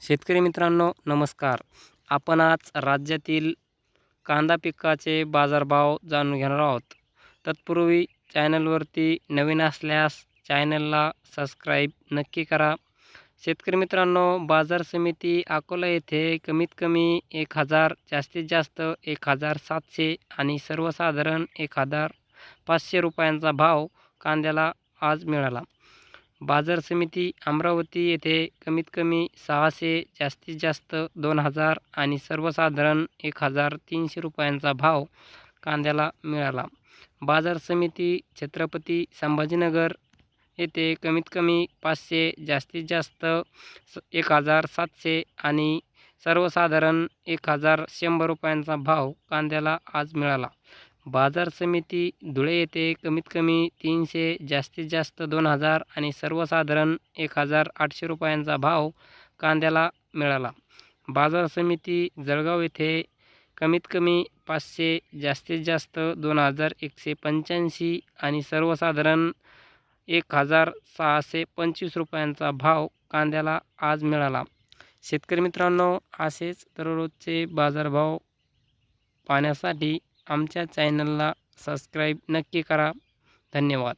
शेतकरी मित्रांनो नमस्कार. आपण आज राज्यातील कांदा पिकाचे बाजारभाव जाणून घेणार आहोत. तत्पूर्वी चॅनलवरती नवीन असल्यास चॅनलला सबस्क्राईब नक्की करा. शेतकरी मित्रांनो बाजार समिती अकोला येथे कमीत कमी एक हजार जास्तीत जास्त एक हजार सातशे आणि सर्वसाधारण एक हजार पाचशे रुपयांचा भाव कांद्याला आज मिळाला. बाजार समिती अमरावती येथे कमीत कमी सहाशे जास्तीत जास्त दोन हजार आणि सर्वसाधारण एक हजार तीनशे रुपयांचा भाव कांद्याला मिळाला. बाजार समिती छत्रपती संभाजीनगर येथे कमीत कमी पाचशे जास्तीत जास्त स एक हजार सातशे आणि सर्वसाधारण एक हजार शंभर रुपयांचा भाव कांद्याला आज मिळाला. बाजार समिती धुळे येथे कमीत कमी तीनशे जास्तीत जास्त दोन हजार आणि सर्वसाधारण एक हजार आठशे रुपयांचा भाव कांद्याला मिळाला. बाजार समिती जळगाव येथे कमीत कमी पाचशे जास्तीत जास्त दोन हजार एकशे पंच्याऐंशी आणि सर्वसाधारण एक हजार सहाशे पंचवीस रुपयांचा भाव कांद्याला आज मिळाला. शेतकरी मित्रांनो असेच दररोजचे बाजारभाव पाहण्यासाठी आमच्या चॅनलला सबस्क्राईब नक्की करा. धन्यवाद.